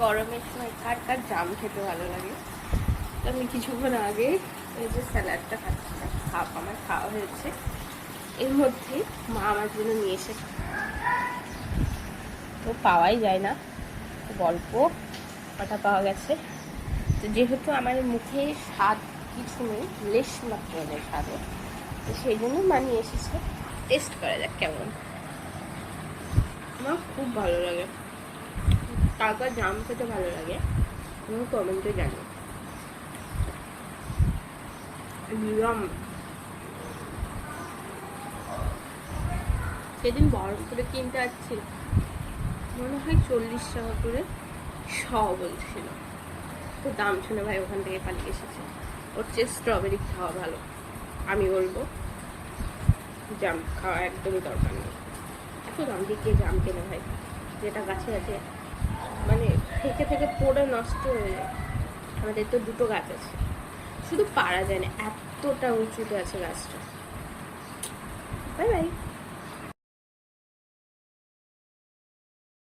গরমের সময় কার কার জাম খেতে ভালো লাগে। তো আমি কিছুক্ষণ আগে এই যে স্যালাডটা খাচ্ছি খাপ আমার খাওয়া হয়েছে। এর মধ্যে মা আমার জন্য নিয়ে এসে তো পাওয়াই যায় না। গল্প কটা পাওয়া গেছে। তো যেহেতু আমার মুখে স্বাদ কিছু নেই, লেশ মাত্র নেই স্বাদে। তো সেই জন্য মা নিয়ে এসেছে। টেস্ট করা যাক কেমন। আমার খুব ভালো লাগে। কাকা জাম খেতে ভালো লাগে, তুমি কমেন্টে জানো সেদিন বরফ করে কিনতে আসছি, মনে হয় চল্লিশ টাকা করে শ বলছিল। তো দাম শুনে ভাই ওখান থেকে পালিয়ে এসেছে। ওর চেয়ে স্ট্রবেরি খাওয়া ভালো। আমি বলব, জাম খাওয়া একদমই দরকার নেই। এত দাম দিয়ে জাম কেনে ভাই? যেটা গাছে আছে মানে থেকে থেকে পড়ে নষ্ট হয়ে যায়। আমাদের তো দুটো গাছ আছে। শুধু পারা যায় না, এতটা উঁচুতে আছে গাছটা।